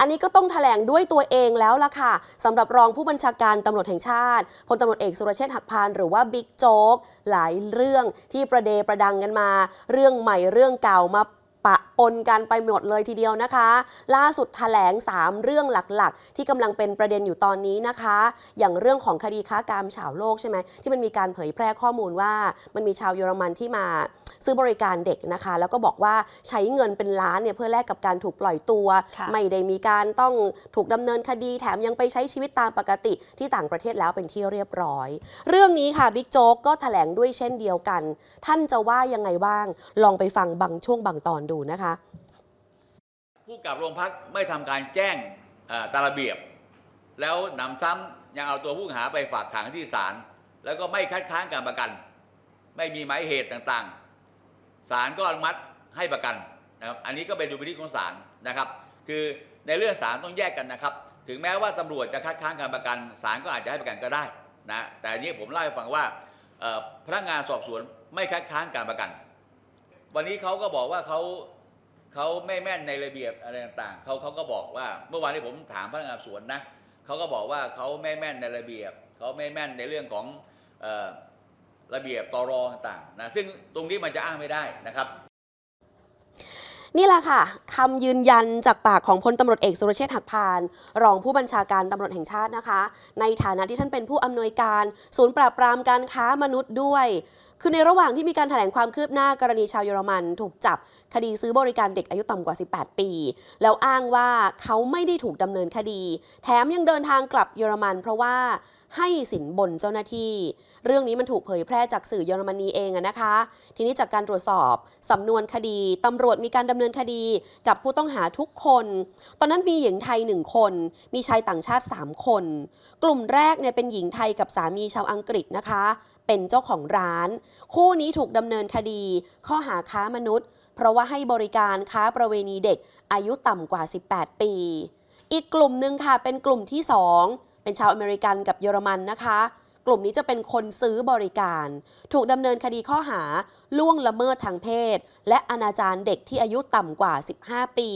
อันนี้ก็ต้องแถลงด้วยตัวเองแล้วล่ะค่ะสำหรับรองผู้บัญชาการตำรวจแห่งชาติพลตำรวจเอกสุรเชษฐ์หักพานหรือว่าบิ๊กโจ๊กหลายเรื่องที่ประเดประดังกันมา เรื่องใหม่เรื่องเก่ามาปะปนกันไปหมดเลยทีเดียวนะคะ ล่าสุดแถลง 3 เรื่องหลักๆ ที่กำลังเป็นประเด็นอยู่ตอนนี้นะคะ อย่างเรื่องของคดีค้ากามฉาวโลกใช่ไหมที่มันมีการเผยแพร่ข้อมูลว่ามันมีชาวเยอรมันที่มา ซื้อบริการเด็กนะคะ แล้วก็บอกว่าใช้เงินเป็นล้านเนี่ยเพื่อแลกกับการถูกปล่อยตัวค่ะไม่ได้มีการต้องถูกดำเนินคดีแถมยังไปใช้ชีวิตตามปกติที่ต่างประเทศแล้วเป็นที่เรียบร้อย เรื่องนี้ค่ะบิ๊กโจ๊กก็แถลงด้วยเช่นเดียวกัน ท่านจะว่ายังไงบ้าง ลองไปฟังบางช่วงบางตอนดูนะคะ ผู้กับโรงพักไม่ทำการแจ้งเอ่อตามระเบียบ แล้วหนำซ้ำยังเอาตัวผู้ต้องหาไปฝากขังที่ศาลแล้วก็ไม่คัดค้านการประกัน ไม่มีหมายเหตุต่างๆ ศาลก็อนุมัติให้ประกันนะครับอันนี้ก็เป็นดุลพินิจของศาลนะครับ คือในเรื่องศาลต้องแยกกันนะครับ ถึงแม้ว่าตำรวจจะคัดค้านการประกันศาลก็อาจจะให้ประกันก็ได้นะแต่อันนี้ผมเล่าให้ฟังว่าพนักงานสอบสวนไม่คัดค้านการประกัน วันนี้เขาก็บอกว่าเขาเขาไม่แม่นในระเบียบอะไรต่างๆเขาเขาก็บอกว่าเมื่อวานที่ผมถามพนักงานสวนนะเขาก็บอกว่าเขาไม่แม่นในระเบียบเขาไม่แม่นในเรื่องของ ระเบียบตรอต่างๆนะซึ่งตรงนี้มันจะอ้างไม่ได้นะครับนี่แหละค่ะคำยืนยันจากปากของพลตำรวจเอกสุรเชษฐ์หักพาน รองผู้บัญชาการตำรวจแห่งชาตินะคะ ในฐานะที่ท่านเป็นผู้อำนวยการ ศูนย์ปราบปรามการค้ามนุษย์ด้วย คือในระหว่างที่มีการแถลงความคืบหน้ากรณีชาวเยอรมันถูกจับ คดีซื้อบริการเด็กอายุต่ำกว่า 18 ปี แล้วอ้างว่าเขาไม่ได้ถูกดำเนินคดี แถมยังเดินทางกลับเยอรมัน เพราะว่า ให้สินบนเจ้าหน้าที่ เรื่องนี้มันถูกเผยแพร่จากสื่อเยอรมนีเองนะคะ ทีนี้จากการตรวจสอบสำนวนคดีตำรวจมีการดำเนินคดีกับผู้ต้องหาทุกคน ตอนนั้นมีหญิงไทยหนึ่งคน มีชายต่างชาติ 3 คน กลุ่มแรกเนี่ยเป็นหญิงไทยกับสามีชาวอังกฤษนะคะ เป็นเจ้าของร้าน คู่นี้ถูกดำเนินคดี ข้อหาค้ามนุษย์ เพราะว่าให้บริการค้าประเวณีเด็กอายุต่ำกว่า 18 ปี อีกกลุ่มหนึ่งค่ะเป็นกลุ่มที่ 2 เป็นชาวอเมริกันกับเยอรมันนะคะ กลุ่มนี้จะเป็นคนซื้อบริการ ถูกดำเนินคดีข้อหา ล่วงละเมิดทางเพศ และอนาจารเด็กที่อายุต่ำกว่า 15 ปี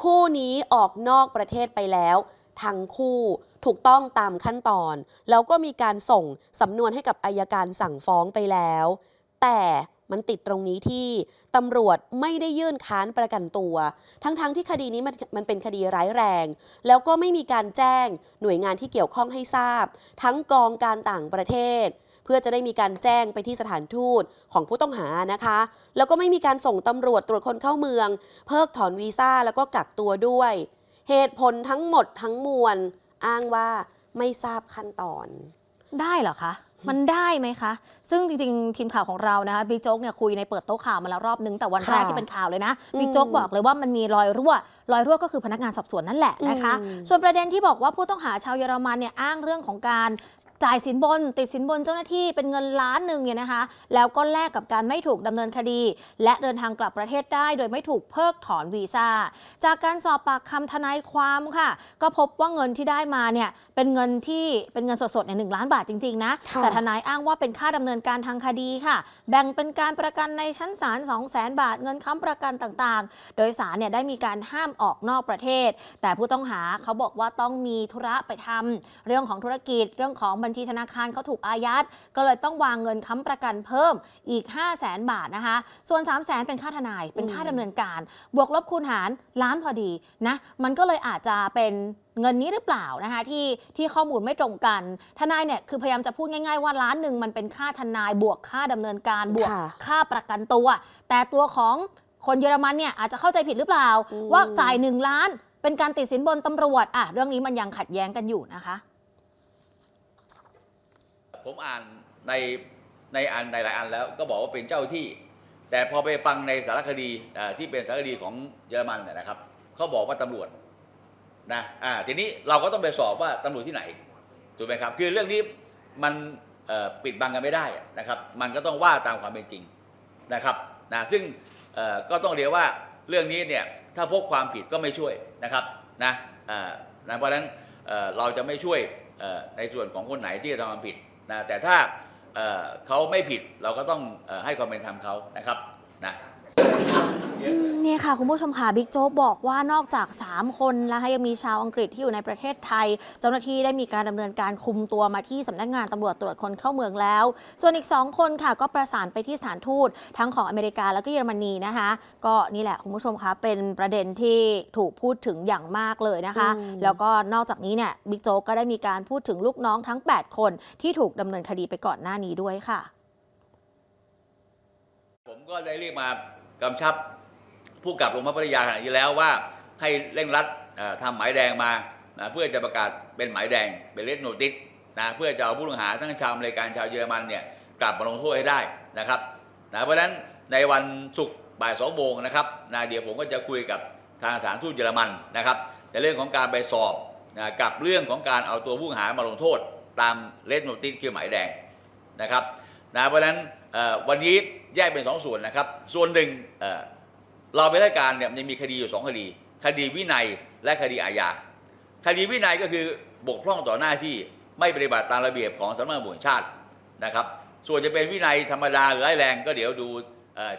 คู่นี้ออกนอกประเทศไปแล้วทั้งคู่ถูกต้องตามขั้นตอน แล้วก็มีการส่งสำนวนให้กับอายการสั่งฟ้องไปแล้ว แต่มันติดตรงนี้ที่ตำรวจไม่ได้ยื่นค้านประกันตัว ทั้งๆทที่คดีนี้มันมันเป็นคดีร้ายแรง แล้วก็ไม่มีการแจ้งหน่วยงานที่เกี่ยวข้องให้ทราบ ทั้งกองการต่างประเทศ เพื่อจะได้มีการแจ้งไปที่สถานทูตของผู้ต้องหานะคะ แล้วก็ไม่มีการส่งตำรวจตรวจคนเข้าเมือง เพิกถอนวีซ่าแล้วก็กักตัวด้วย เหตุผลทั้งหมดทั้งมวลอ้างว่าไม่ทราบขั้นตอน ได้เหรอคะ มันได้ไหมคะ ซึ่งจริงๆ ทีมข่าวของเรานะคะบิ๊กโจ๊กเนี่ยคุยในเปิดโต๊ะข่าวมาแล้วรอบนึงแต่วันแรกค่ะที่เป็นข่าวเลยนะอืมบิ๊กโจ๊กบอกเลยว่ามันมีรอยรั่ว รอยรั่วก็คือพนักงานสอบสวนนั่นแหละนะคะอืมส่วนประเด็นที่บอกว่าผู้ต้องหาชาวเยอรมันเนี่ยอ้างเรื่องของการ จ่ายสินบน ติดสินบนเจ้าหน้าที่เป็นเงินล้านหนึ่งเนี่ยนะคะ แล้วก็แลกกับการไม่ถูกดำเนินคดี และเดินทางกลับประเทศได้โดยไม่ถูกเพิกถอนวีซ่า จากการสอบปากคำทนายความค่ะ ก็พบว่าเงินที่ได้มาเนี่ยเป็นเงินที่เป็นเงินสดๆในหนึ่งล้านบาทจริงๆนะค่ะแต่ทนายอ้างว่าเป็นค่าดำเนินการทางคดีค่ะ แบ่งเป็นการประกันในชั้นศาล2 0 0 0 0 0 บาทเงินค้ำประกันต่างๆ โดยศาลเนี่ยได้มีการห้ามออกนอกประเทศ แต่ผู้ต้องหาเขาบอกว่าต้องมีธุระไปทำเรื่องของธุรกิจเรื่องของบัญชีธนาคารเขาถูกอายัดก็เลยต้องวางเงินค้ำประกันเพิ่มอีก 5 0 0แสนบาทนะคะ ส่วน 3 0 0แสนเป็นค่าทนายเป็นค่าดำเนินการ บวกลบคูณหารล้านพอดีนะมันก็เลยอาจจะเป็นเงินนี้หรือเปล่านะคะที่ที่ข้อมูลไม่ตรงกัน ทนายเนี่ยคือพยายามจะพูดง่ายๆว่าล้านหนึ่งมันเป็นค่าทนายบวกค่าดำเนินการบวกค่ะค่าประกันตัว แต่ตัวของคนเยอรมันเนี่ยอาจจะเข้าใจผิดหรือเปล่าอืมว่าจ่ายหนึ่งล้าน เป็นการติดสินบนตำรวจอะเรื่องนี้มันยังขัดแย้งกันอยู่นะคะ ผมอ่านในในอันในหลายอันแล้วก็บอกว่าเป็นเจ้าที่ แต่พอไปฟังในสารคดีที่เป็นสารคดีของเยอรมันเนี่ยนะครับเขาบอกว่าตำรวจนะอ่าทีนี้เราก็ต้องไปสอบว่าตำรวจที่ไหนถูกไหมครับคือเรื่องนี้มันปิดบังกันไม่ได้นะครับ มันก็ต้องว่าตามความเป็นจริงนะครับนะซึ่งก็ต้องเรียกว่าเรื่องนี้เนี่ยถ้าพบความผิดก็ไม่ช่วยนะครับนะอ่านะเพราะฉะนั้นเราจะไม่ช่วยในส่วนของคนไหนที่จะทำความผิด นะแต่ถ้าเเขาไม่ผิดเราก็ต้องให้ความเป็นธรรมเขานะครับนะ นี่ค่ะ คุณผู้ชมค่ะบิ๊กโจ๊กบอกว่านอกจาก 3 คนนะคะยังมีชาวอังกฤษที่อยู่ในประเทศไทย เจ้าหน้าที่ได้มีการดำเนินการคุมตัวมาที่สำนักงานตำรวจตรวจคนเข้าเมืองแล้ว ส่วนอีก 2 คนค่ะ ก็ประสานไปที่สถานทูตทั้งของอเมริกาแล้วก็เยอรมนีนะคะ ก็นี่แหละคุณผู้ชมคะเป็นประเด็นที่ถูกพูดถึงอย่างมากเลยนะคะอืมแล้วก็นอกจากนี้เนี่ยบิ๊กโจ๊กก็ได้มีการพูดถึงลูกน้องทั้ง 8 คนที่ถูกดำเนินคดีไปก่อนหน้านี้ด้วยค่ะ ผมก็ได้เรียกมากำชับ ผู้กับโรงพักพัทยาขณะนี้แล้วว่าให้เร่งรัดเอ่อทำหมายแดงมานะเพื่อจะประกาศเป็นหมายแดงเป็นเลดโนติสนะเพื่อจะเอาผู้ต้องหาทั้งชาวอเมริกันชาวเยอรมันเนี่ยกลับมาลงโทษให้ได้นะครับนะเพราะฉะนั้นในวันศุกร์บ่ายสองโมงนะครับนะเดี๋ยวผมก็จะคุยกับทางสถารทูตเยอรมันนะครับในเรื่องของการไปสอบนะกับเรื่องของการเอาตัวผู้ต้องหามาลงโทษ ตามเลดโนติสคือหมายแดงนะครับนะเพราะฉะนั้นวันนี้แยกเป็นสองส่วนนะครับ ส่วนหนึ่ง เราเป็นราชการเนี่ยมันมีคดีอยู่สองคดี คดีวินัยและคดีอาญาคดีวินัยก็คือบกพร่องต่อหน้าที่ไม่ปฏิบัติตามระเบียบของสำนักงานตำรวจแห่งชาตินะครับ ส่วนจะเป็นวินัยธรรมดาหรือร้ายแรงก็เดี๋ยวดู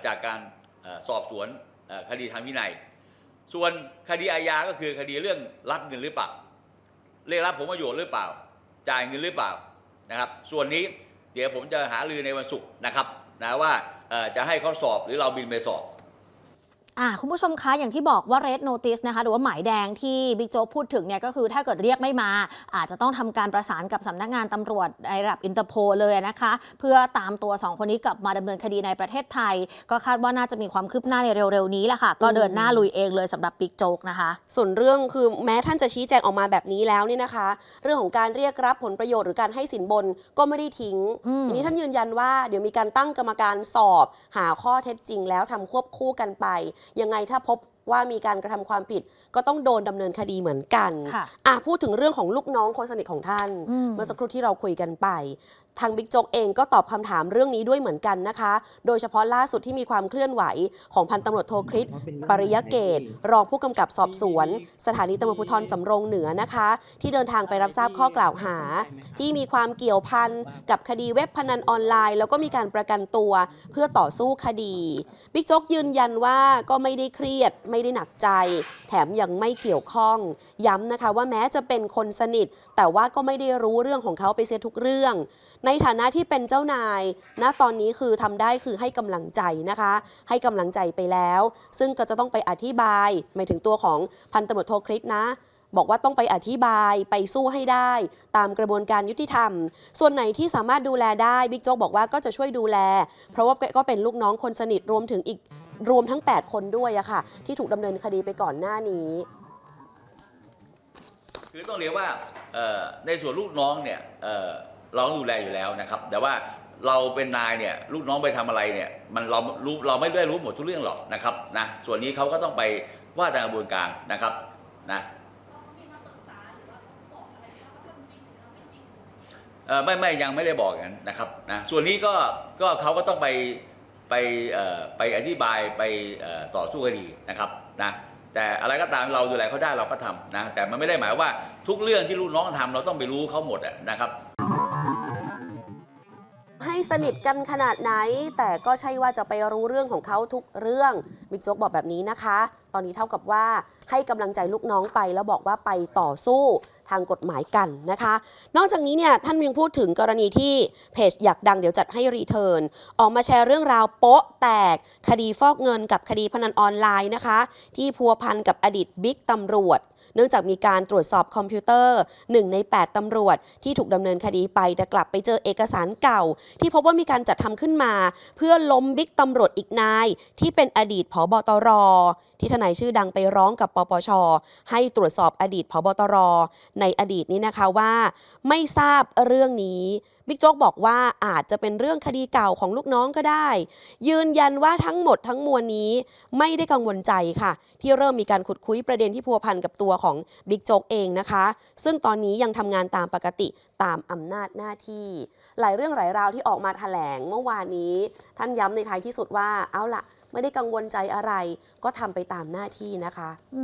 จากการสอบสวนคดีทางวินัย ส่วนคดีอาญาก็คือคดีเรื่องรับเงินหรือเปล่าเรียกรับผลประโยชน์หรือเปล่า จ่ายเงินหรือเปล่านะครับ ส่วนนี้เดี๋ยวผมจะหารือในวันศุกร์นะครับนะว่าจะให้เขาสอบหรือเราบินไปสอบ อ่าคุณผู้ชมคะอย่างที่บอกว่า red notice นะคะหรือว่าหมายแดงที่บิ๊กโจ๊กพูดถึงเนี่ยก็คือถ้าเกิดเรียกไม่มา อาจจะต้องทำการประสานกับสำนักงานตำรวจในระดับอินเตอร์โพเลยนะคะ เพื่อตามตัว 2 คนนี้กลับมาดำเนินคดีในประเทศไทย ก็คาดว่าน่าจะมีความคืบหน้าในเร็วๆนี้แหละค่ะ ก็เดินหน้าลุยเองเลยสำหรับบิ๊กโจ๊กนะคะ ส่วนเรื่องคือแม้ท่านจะชี้แจงออกมาแบบนี้แล้วเนี่ยนะคะ เรื่องของการเรียกรับผลประโยชน์หรือการให้สินบนก็ไม่ได้ทิ้งอืมทีนี้ท่านยืนยันว่าเดี๋ยวมีการตั้งกรรมการสอบ หาข้อเท็จจริงแล้วทำควบคู่กันไปยังไงถ้าพบว่ามีการกระทำความผิดก็ต้องโดนดำเนินคดีเหมือนกันค่ะอะพูดถึงเรื่องของลูกน้องคนสนิทของท่านอืมเมื่อสักครู่ที่เราคุยกันไป ทางบิ๊กโจ๊กเองก็ตอบคำถามเรื่องนี้ด้วยเหมือนกันนะคะ โดยเฉพาะล่าสุดที่มีความเคลื่อนไหวของพันตำรวจโทคริสปริยเกต รองผู้กำกับสอบสวน สถานีตำรวจภูธรสำโรงเหนือนะคะ ที่เดินทางไปรับทราบข้อกล่าวหา ที่มีความเกี่ยวพันกับคดีเว็บพนันออนไลน์ แล้วก็มีการประกันตัวเพื่อต่อสู้คดีบิ๊กโจ๊กยืนยันว่าก็ไม่ได้เครียดไม่ได้หนักใจ แถมยังไม่เกี่ยวข้อง ย้ำนะคะว่าแม้จะเป็นคนสนิท แต่ว่าก็ไม่ได้รู้เรื่องของเขาไปเสียทุกเรื่องในฐานะที่เป็นเจ้านายณตอนนี้คือทำได้คือให้กำลังใจนะคะ ให้กำลังใจไปแล้ว ซึ่งก็จะต้องไปอธิบายหมายถึงตัวของพันตำรวจโทคริสนะบอกว่าต้องไปอธิบายไปสู้ให้ได้ ตามกระบวนการยุติธรรม ส่วนไหนที่สามารถดูแลได้บิ๊กโจ๊กบอกว่าก็จะช่วยดูแล เพราะว่าก็เป็นลูกน้องคนสนิทรวมถึงอีกรวมทั้ง 8 คนด้วยอะค่ะ ที่ถูกดำเนินคดีไปก่อนหน้านี้ คือต้องเรียกว่าในส่วนลูกน้องเนี่ย เราต้องดูแลอยู่แล้วนะครับ แต่ว่าเราเป็นนายเนี่ยลูกน้องไปทำอะไรเนี่ยมันเรารู้เราไม่ได้รู้หมดทุกเรื่องหรอกนะครับนะส่วนนี้เขาก็ต้องไปว่าตามกระบวนการนะครับนะเออไม่ไม่ยังไม่ได้บอกอย่างนั้นนะครับนะส่วนนี้ก็ก็เขาก็ต้องไปไปเอ่อไปอธิบายไปเอ่อต่อสู้คดีนะครับนะแต่อะไรก็ตามเราดูแลเขาได้เราก็ทำนะแต่มันไม่ได้หมายว่าทุกเรื่องที่ลูกน้องทำเราต้องไปรู้เขาหมดอะนะครับ ให้สนิทกันขนาดไหน แต่ก็ใช่ว่าจะไปรู้เรื่องของเขาทุกเรื่องบิ๊กโจ๊กบอกแบบนี้นะคะ ตอนนี้เท่ากับว่าให้กำลังใจลูกน้องไปแล้วบอกว่าไปต่อสู้ทางกฎหมายกันนะคะ นอกจากนี้เนี่ยท่านยังพูดถึงกรณีที่เพจอยากดังเดี๋ยวจัดให้รีเทิร์นออกมาแชร์เรื่องราวโป๊ะแตก คดีฟอกเงินกับคดีพนันออนไลน์นะคะ ที่พัวพันกับอดีตบิ๊กตำรวจ เนื่องจากมีการตรวจสอบคอมพิวเตอร์ 1 ใน 8 ตำรวจที่ถูกดำเนินคดีไปแต่กลับไปเจอเอกสารเก่า ที่พบว่ามีการจัดทำขึ้นมา เพื่อล้มบิ๊กตำรวจอีกนาย ที่เป็นอดีตผบตร ที่ทนายชื่อดังไปร้องกับปปช ให้ตรวจสอบอดีตผบตร ในอดีตนี้นะคะว่า ไม่ทราบเรื่องนี้ บิ๊กโจ๊กบอกว่าอาจจะเป็นเรื่องคดีเก่าของลูกน้องก็ได้ ยืนยันว่าทั้งหมดทั้งมวลนี้ไม่ได้กังวลใจค่ะ ที่เริ่มมีการขุดคุยประเด็นที่พัวพันกับตัวของบิ๊กโจ๊กเองนะคะ ซึ่งตอนนี้ยังทำงานตามปกติตามอำนาจหน้าที่ หลายเรื่องหลายราวที่ออกมาแถลงเมื่อวานนี้ ท่านย้ำในท้ายที่สุดว่าเอาล่ะไม่ได้กังวลใจอะไร ก็ทำไปตามหน้าที่นะคะอื